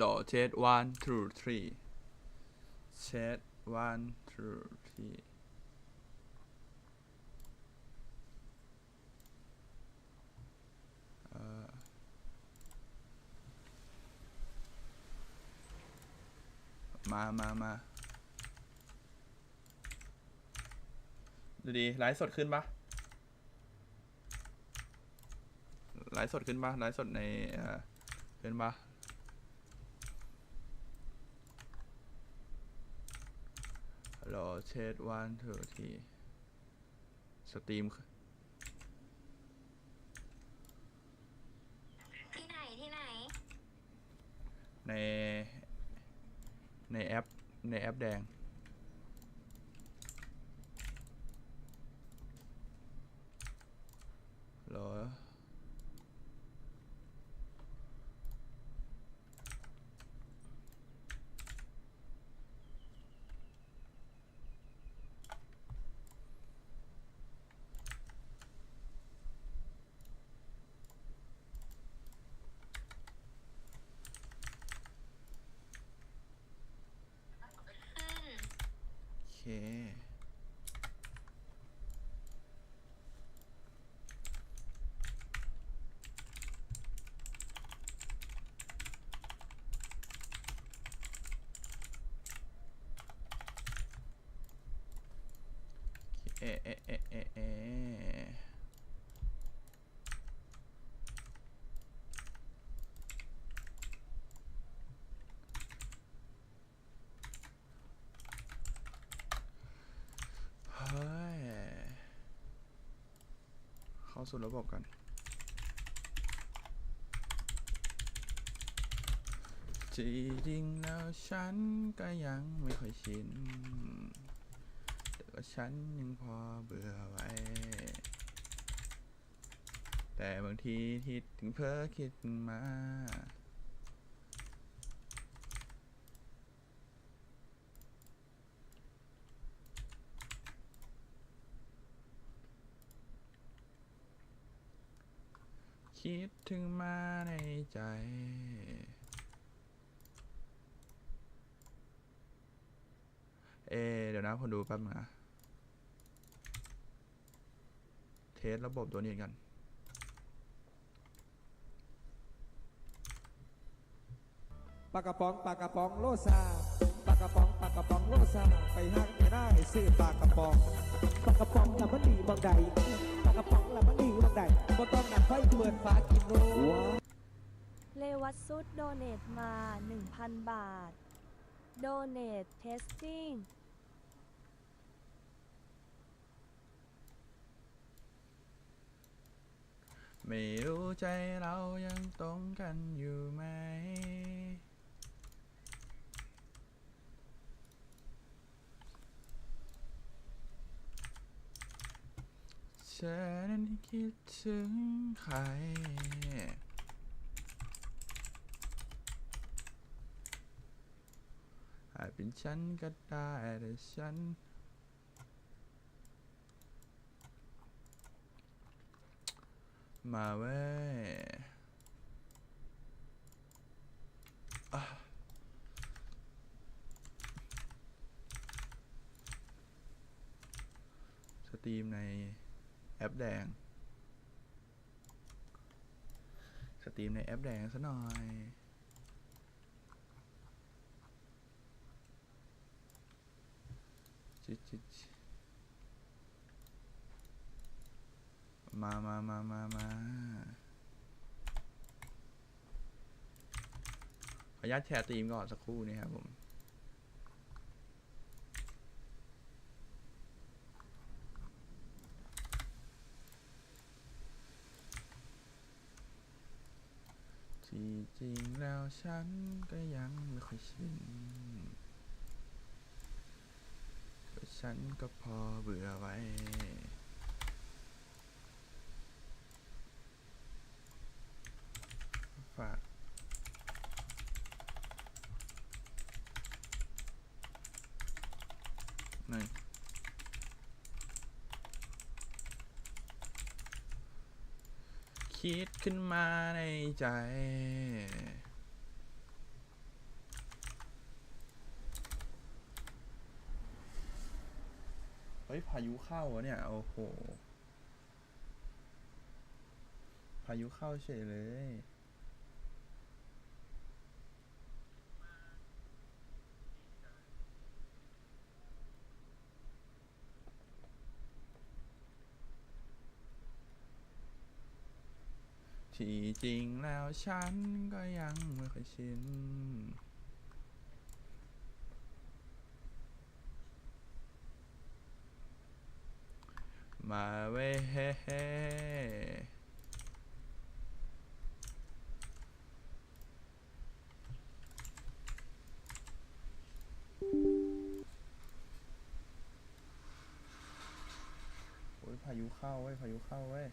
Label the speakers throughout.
Speaker 1: โหลเช็ด one two three เช็ด one two three มามามาดูดีไลฟ์สดขึ้นปะไลฟ์สดขึ้นปะไลฟ์สดในเขึ้นปะ ฮัลโหลเชดวันเถอทีสตรีม
Speaker 2: ที่ไหนที่ไหน
Speaker 1: ใน ในแอป ในแอปแดงเหรอ
Speaker 2: ขึ้น
Speaker 1: โอเค เอเอเอเอเอเฮ้ย เข้าสู่ระบบกัน จริงแล้วฉันก็ยังไม่ค่อยชิน ฉันยังพอเบื่อไว้ แต่บางทีที่ถึงเพ้อคิดมา คิดถึงมาในใจเอเดี๋ยวนะคนดูแป๊บนึงนะ เทสระบบตัวนี้กัน
Speaker 3: ปลากระป๋องปลากระป๋องโลซาปลากระป๋องปลากระป๋องโลซาไปหักไปได้ซื้อปลากระป๋องปลากระป๋องละมันดีบางใดปลากระป๋องละมันดีบางใดบ่ต้องนักไฟเปิดฟ้ากินโล
Speaker 4: เลวัตซุดโดเนตมา 1,000 บาท โดเนตเทสติ้ง
Speaker 1: ไม่รู้ใจเรายังตรงกันอยู่ไหมฉันนั้นคิดถึงใคร อาจเป็นฉันก็ได้แต่ฉัน มาเว้ยอะสตรีมในแอปแดง สตรีมในแอปแดงซะหน่อยจิจิ มามามามามาขออนุญาตแชร์ตีมก่อนสักครู่นี้ครับผมที่จริงแล้วฉันก็ยังไม่ค่อยชินฉันก็พอเบื่อไว้ ฝาหนึ่งคิดขึ้นมาในใจ เฮ้ย พายุเข้าเนี่ย โอ้โห พายุเข้าเฉยเลย จริงแล้วฉันก็ยังไม่ค่อยชินมาเว้เฮ้เฮ้พายุเข้าเว้ยพายุเข้าเว้ย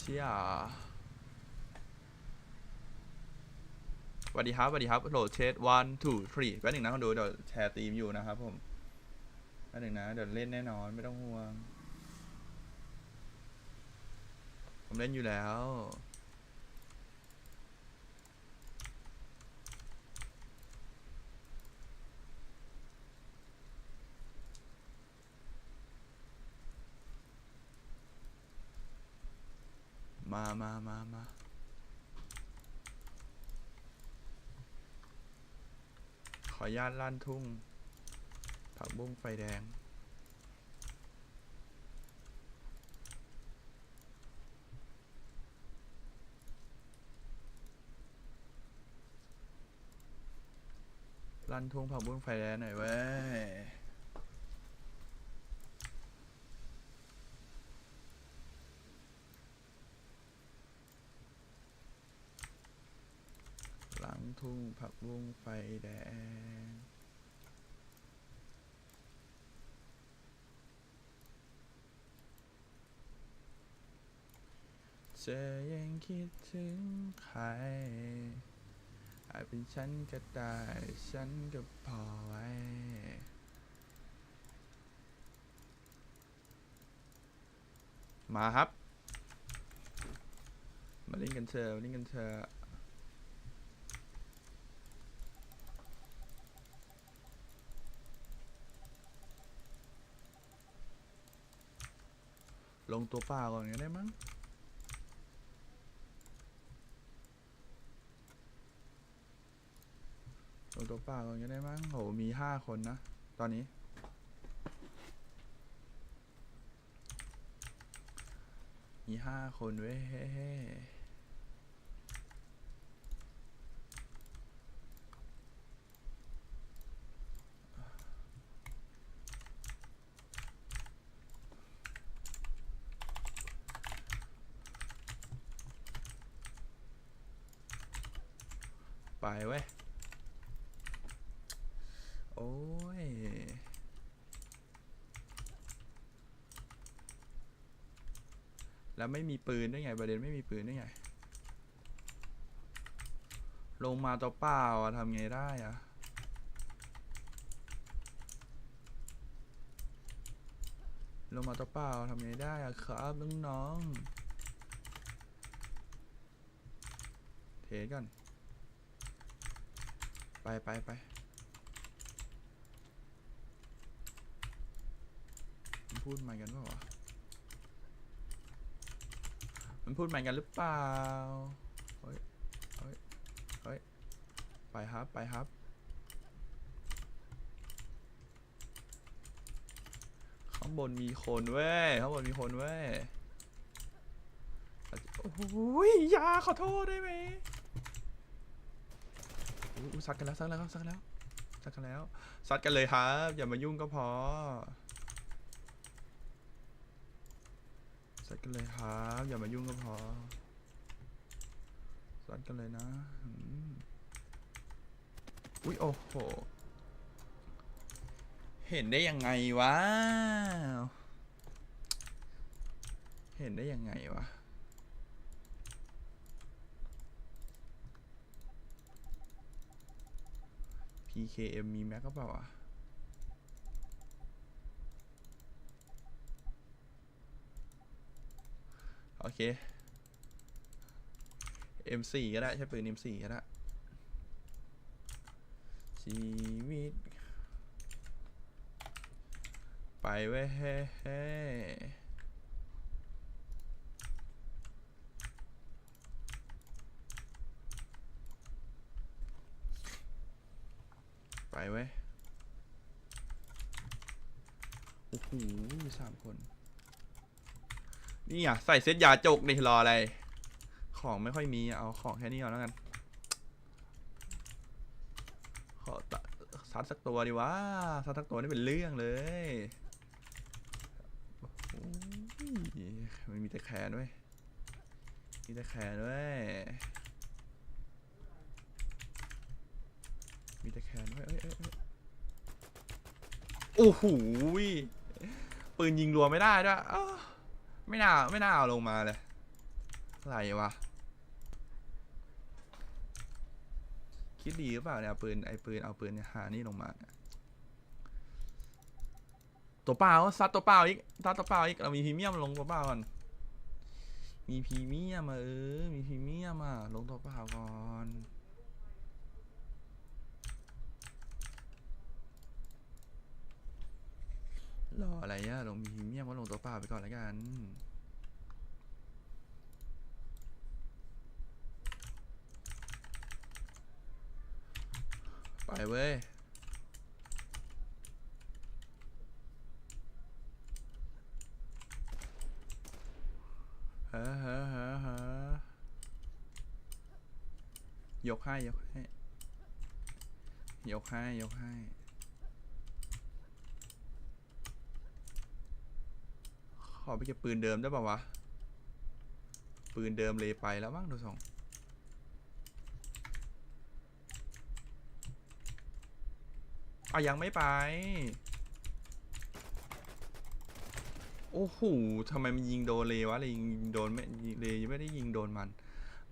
Speaker 1: เชี่ยสวัสดีครับสวัสดีครับโหลดเชต one two three แป๊บหนึ่งนะคนดูเดี๋ยวแชร์ทีมอยู่นะครับผมแป๊บหนึ่งนะเดี๋ยวเล่นแน่นอนไม่ต้องห่วง ผมเล่นอยู่แล้ว มามามามาขออนุญาตลั่นทุ่ง ผักบุ้งไฟแดง ลั่นทุ่งผักบุ้งไฟแดงหน่อยเว้ย ทุ่งผักบุ้งไฟแดง เจะยังคิดถึงใคร อาจเป็นฉันก็ได้ ฉันก็พอไว้มาครับ มาเล่นกันเถอะมาเล่นกันเถอะ ลงตัวเปล่าก่อนก็ได้มั้งลงตัวเปล่าก่อนก็ได้มั้งโหมีห้าคนนะ ตอนนี้ มีห้าคนเว้ย เฮ้เฮ้ไปเว้ย โอ้ย แล้วไม่มีปืนได้ไงประเด็นไม่มีปืนได้ไง ลงมาตัวเปล่าอะทำไงได้อะลงมาตัวเปล่าทำไงได้อะครับน้องๆเทสกัน ไปไปไปมันพูดใหม่กันเปล่าวะมันพูดใหม่กันหรือเปล่า เฮ้ย เฮ้ย เฮ้ย ไปครับ ไปครับ ข้างบนมีคนเว้ย ข้างบนมีคนเว้ย โอ้ยยาขอโทษได้ไหม อุ๊ยซัดกันแล้วซัดแล้วซัดกันแล้วซัดกันแล้วซัดกันเลยครับ อย่ามายุ่งก็พอซัดกันเลยครับ อย่ามายุ่งก็พอซัดกันเลยนะอุ้ยโอ้โหเห็นได้ยังไงวะ เห็นได้ยังไงวะ GKM มีแม็กก็เปล่าอะโอเค M4 ก็ได้ ใช้ปืน M4 ก็ได้ ชีวิต ไปเว้ย เฮ้เฮ้ไว้โอ้โหสามคน นี่อะ ใส่เซตยาจกนี่รออะไร ของไม่ค่อยมีเอาของแค่นี้ก่อนแล้วกัน ขอตะซัดสักตัวดีวะซัดสักตัวนี่เป็นเรื่องเลยโอ้ยมันมีแต่แขนด้วยมีแต่แขนด้วย มีแต่แขนวยเอ้ยเอ้ยเอ้ยโอ้โหยปืนยิงรัวไม่ได้ด้วยอ้าวไม่น่าไม่น่าเอาลงมาเลยอะไรวะ คิดดีหรือเปล่าเนี่ยเอาปืนไอ้ปืนเอาปืนเนี่ยหานี่ลงมาเนี่ยตัวเปล่าซัดตัวเปล่าอีกซัดตัวเปล่าอีกเรามีพรีเมียมลงตัวเปล่าก่อนมีพรีเมียมอะเออมีพรีเมียมอะลงตัวเปล่าก่อน รออะไรอะลงมีเมียมก็ลงตัวเปล่าไปก่อนแล้วกันไปเว้ยเฮ้อเฮ้อเฮ้อเฮ้อยกให้ยกให้ยกให้ยกให้ อไปเก็บปืนเดิมได้ป่าวะ ปืนเดิมเลยไปแล้วมั้งดูสองอะยังไม่ไป โอ้โหทำไมมันยิงโดนเลยวะเลยยิงโดนไม่เลยไม่ได้ยิงโดนมัน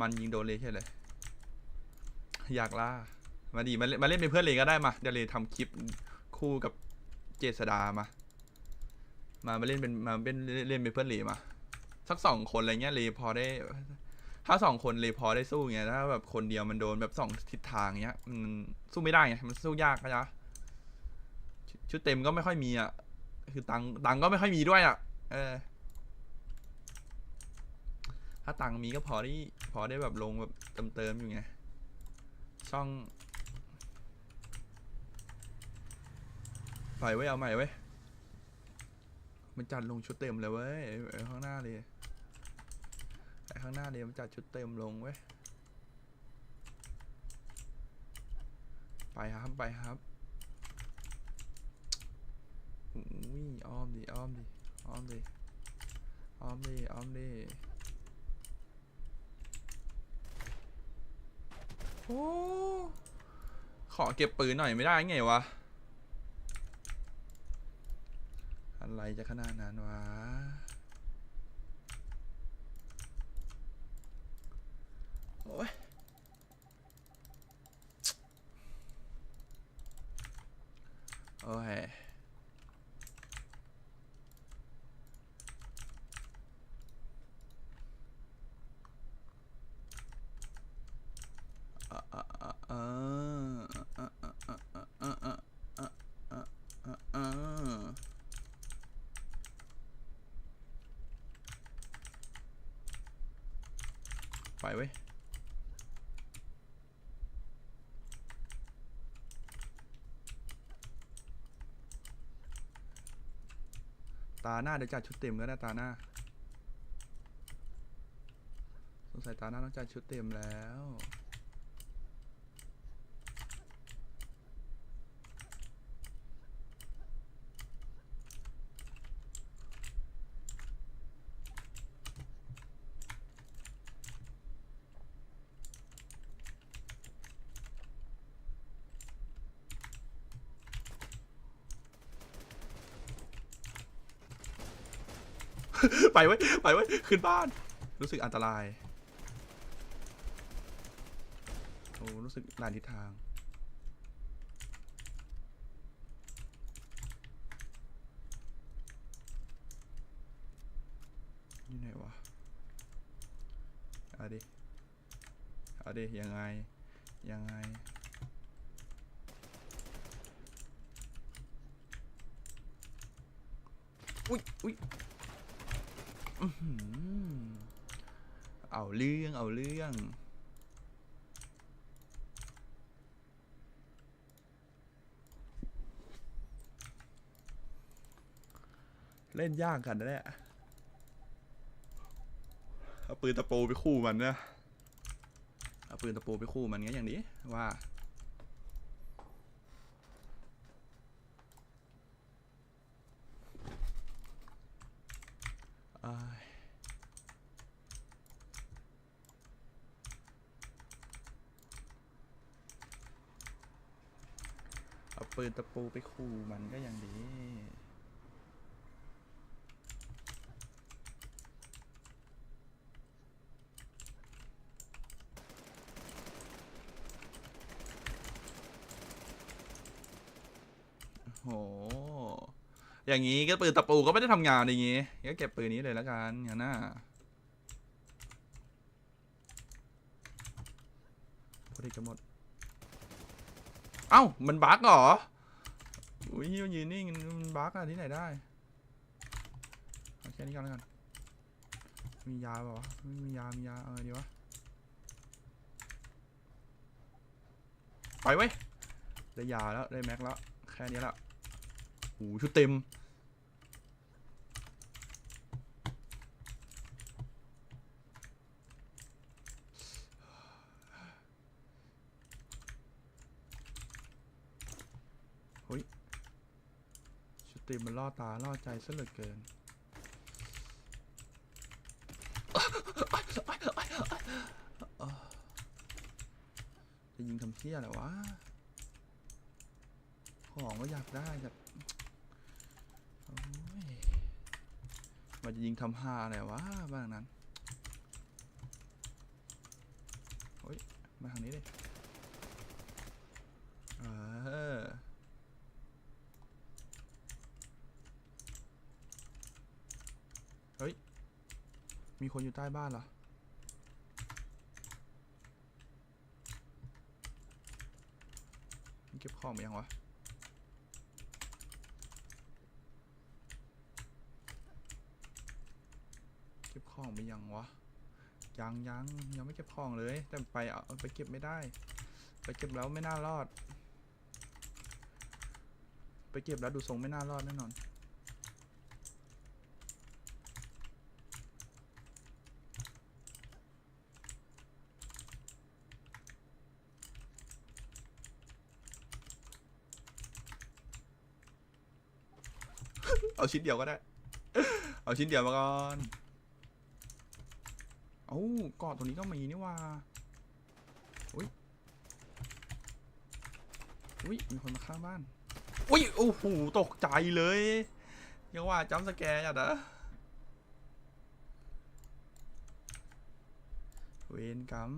Speaker 1: มันยิงโดนเลยแค่เลย อยากล่า มาดีมาเล่นมาเล่นเป็นเพื่อนเลยก็ได้มา เดี๋ยวเลยทำคลิปคู่กับเจษดามา มามาเล่นเป็นมาเป็นเล่นเป็นเพื่อนเลมาสักสองคนอะไรเงี้ยเลพอได้ ถ้าสองคนเลพอได้สู้เงี้ยถ้าแบบคนเดียวมันโดนแบบสองทิศทางเงี้ยมันสู้ไม่ได้ไงมันสู้ยากนะชุดชุดเต็มก็ไม่ค่อยมีอะคือตังตังก็ไม่ค่อยมีด้วยอะ เออ ถ้าตังมีก็พอได้พอได้แบบลงแบบเติมเติมๆอยู่ไง ช่องปล่อยไว้เอาใหม่ไว้ มันจัดลงชุดเต็มเลยเว้ยไอ้ข้างหน้าเลยไอ้ข้างหน้าเลยมันจัดชุดเต็มลงเว้ยไปครับไปครับอุ้ยอ้อมดิอ้อมดิอ้อมดิอ้อมดิอ้อมดิโอ้ขอเก็บปืนหน่อยไม่ได้ไงวะ อะไรจะขนาดนั้นวะ โอ้ยโอ้ย ไปเว้ยตาหน้าเดี๋ยวจัดชุดเต็มแล้วนะตาหน้า สงสัยตาหน้าต้องจัดชุดเต็มแล้ว ไปไว้ไปไว้ขึ้นบ้าน รู้สึกอันตราย โอ้รู้สึกหลายทิศทาง อยู่ไหนวะเอาดิ เอาดิ ยังไง ยังไงอุ้ยอุ้ย เอาเรื่องเอาเรื่อง เล่นยากกันนะเนี่ยเอาปืนตะปูไปคู่มันนะ เอาปืนตะปูไปคู่มันงั้นอย่างนี้ว่า อ้ายเอา ปืนตะปูไปคู่มันก็ยังดี โห อย่างนี้ก็ปืนตะปูก็ไม่ได้ทำงานอย่างงี้ ก็เก็บปืนนี้เลยแล้วกันงั้นน่ะพอดีจะหมด เอ้า มันบั๊กเหรอ อุ้ยยืนนิ่งมันบั๊กอะที่ไหนได้โอาแค่นี้ก่อนแล้วกัน มียาเปล่าวะไม่มียา มียา เออดีวะ ไปเว้ย ได้ยาแล้ว ได้แม็กแล้ว แค่นี้ละโอ้โหชุดเต็ม เฮ้ย ชุดเต็มมันล่อตาล่อใจซะเหลือเกิน จะยิงทำเที่ยอะไรวะ ของก็อยากได้แต่โอ้ยมันจะยิงทำฮาอะไรวะบ้างนั้นเฮ้ย มาทางนี้ดิเออ เฮ้ย มีคนอยู่ใต้บ้านเหรอ เก็บของไปยังวะ เก็บของไปยังวะ ยังยังยังไม่เก็บของเลย แต่ไปเอาไปเก็บไม่ได้ ไปเก็บแล้วไม่น่ารอด ไปเก็บแล้วดูทรงไม่น่ารอดแน่นอน เอาชิ้นเดียวก็ได้ เอาชิ้นเดียวมาก่อนเอ้กอดตรงนี้ก็มีนี่ว่าอุ้ยอุ้ยมีคนมาข้างบ้านอุ้ยโอ้โหตกใจเลยยังว่าจัมสแกร์อะนะเวนกรรม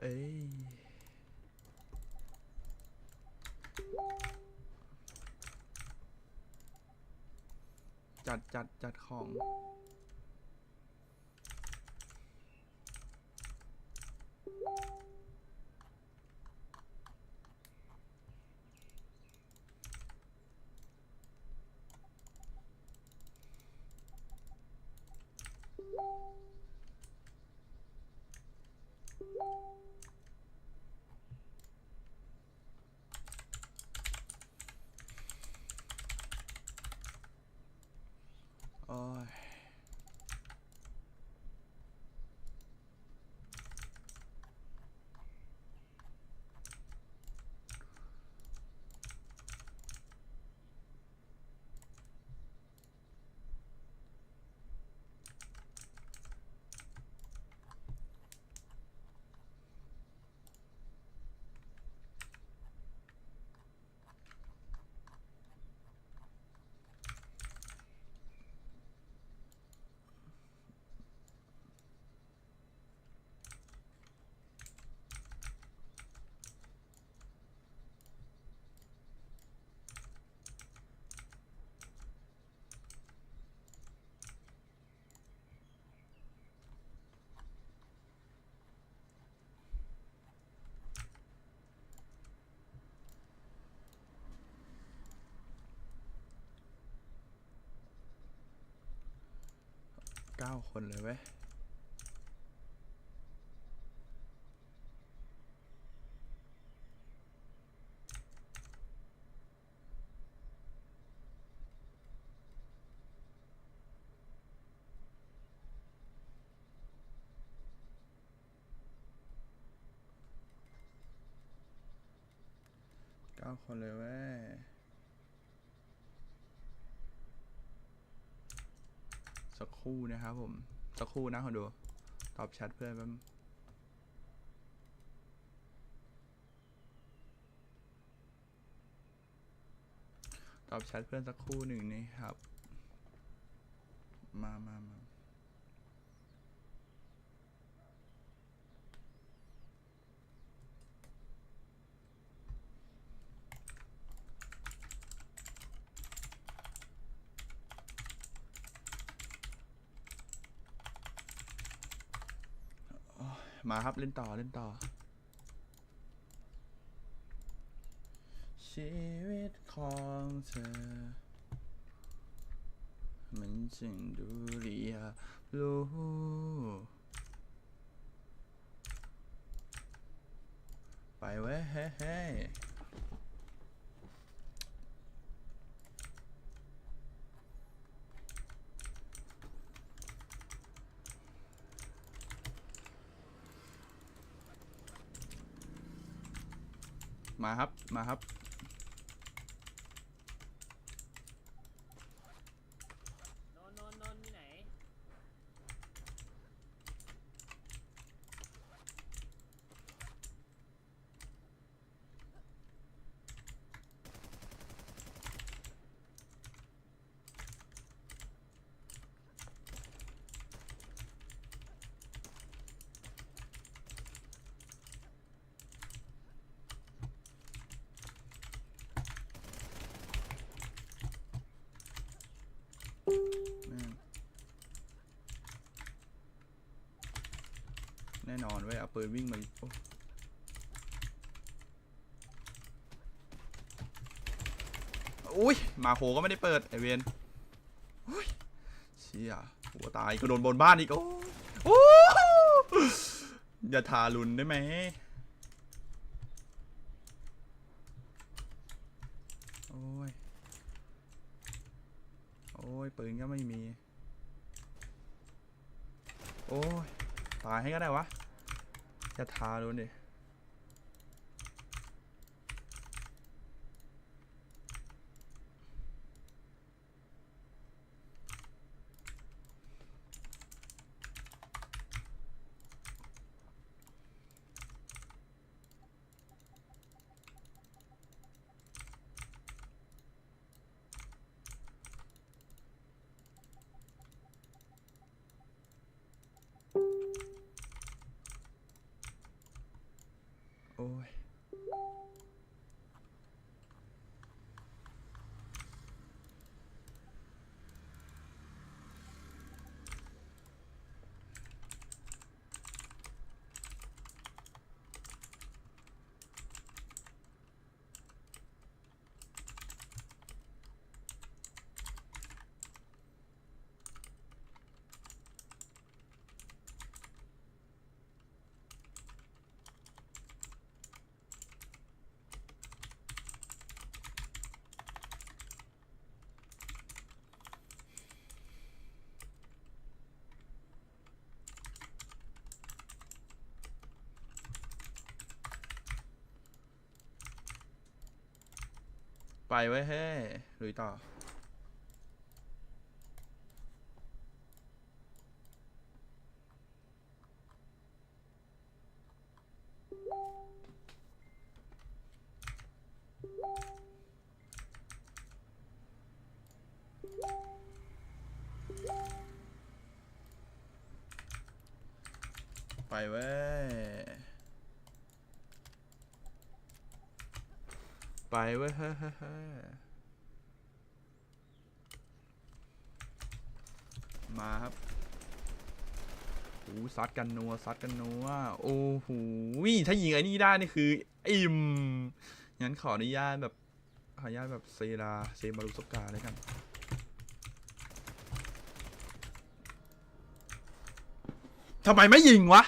Speaker 1: เอ้ยจัดจัดจัดของ คนเลยเว้ยเก้าคนเลยเว้ย สักครู่นะครับผม สักครู่นะคนดู ตอบแชทเพื่อนแป๊บตอบแชทเพื่อนสักครู่หนึ่งนี่ครับ มามามา มาครับเล่นต่อเล่นต่อ ชีวิตของเธอ มันจึงดูเรียบรู้ไปเว้ยเฮ้ มาครับ มาครับ
Speaker 5: นนท์นนท์นนท์ที่ไหน
Speaker 1: แม่ง แน่นอนเว้ยเอาปืนวิ่งมาอุ้ยมาโคก็ไม่ได้เปิดไอเวนอุ้ยเชี่ยหัวตายก็โดนบนบ้านอีก โอ้โอ้อย่าทารุนได้ไหมโอ้ย โอ้ยปืนก็ไม่มี โอ้ย ตายให้ก็ได้วะ จะทาดูดิ โอ้ย ไปไว้ยเฮ้ลุยต่อ ไปเว้ย ไปเว้ยเฮ้ยเฮ้ยเฮ้ยมาครับโอ้ซัดกันนัวซัดกันนัว โอ้โหถ้ายิงไอ้นี่ได้นี่คือ อิ่ม งั้นขออนุญาตแบบ ขออนุญาตแบบเซราเซมารุสกาเลยกัน ทำไมไม่ยิงวะ